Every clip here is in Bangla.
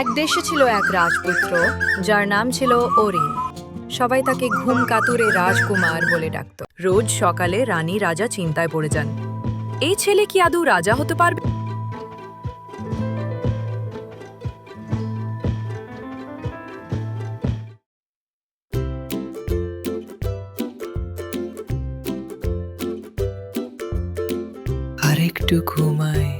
এক দেশে ছিল এক রাজপুত্র, যার নাম ছিল অরিন। সবাই তাকে ঘুম কাতুরে রাজকুমার বলে ডাকত। রোজ সকালে রানী রাজা চিন্তায় পড়ে যান। এই ছেলে কি আদৌ রাজা হতে পারবে? আরেকটু ঘুমায়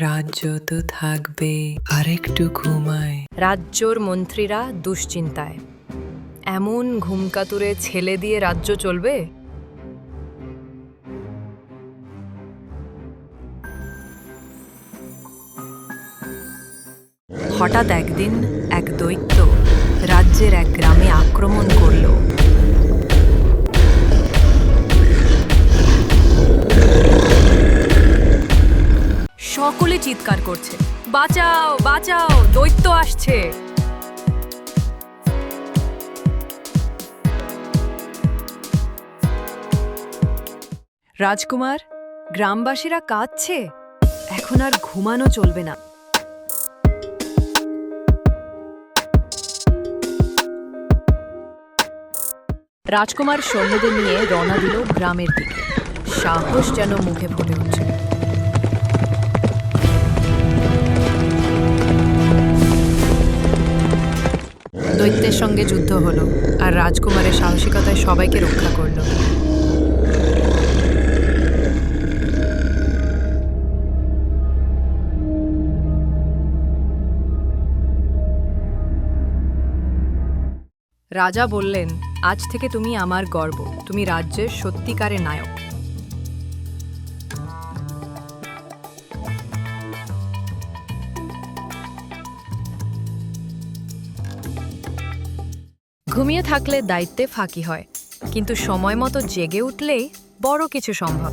রাজ্য তো থাকবে আরেকটু ঘুমায়। রাজ্যর মন্ত্রীরা দুশ্চিন্তায়। এমন ঘুমকাতুরে ছেলে দিয়ে রাজ্য চলবে? হঠাৎ একদিন এক দৈত্য রাজ্যের এক গ্রামে আক্রমণ করল। সকলে চিৎকার করছে। বাঁচাও বাঁচাও, দৈত্য আসছে। রাজকুমার, গ্রামবাসীরা কাঁদছে? এখন আর ঘুমানো চলবে না। রাজকুমার সৈন্যদের নিয়ে রওনা দিল গ্রামের দিকে। সাহস যেন মুখে ফুটে উঠছে। দৈত্যের সঙ্গে যুদ্ধ হলো আর রাজকুমারের সাহসিকতায় সবাইকে রক্ষা করল। রাজা বললেন, আজ থেকে তুমি আমার গর্ব। তুমি রাজ্যের সত্যিকারের নায়ক। ঘুমিয়ে থাকলে দায়িত্বে ফাঁকি হয়। কিন্তু সময় মতো জেগে উঠলেই বড় কিছু সম্ভব।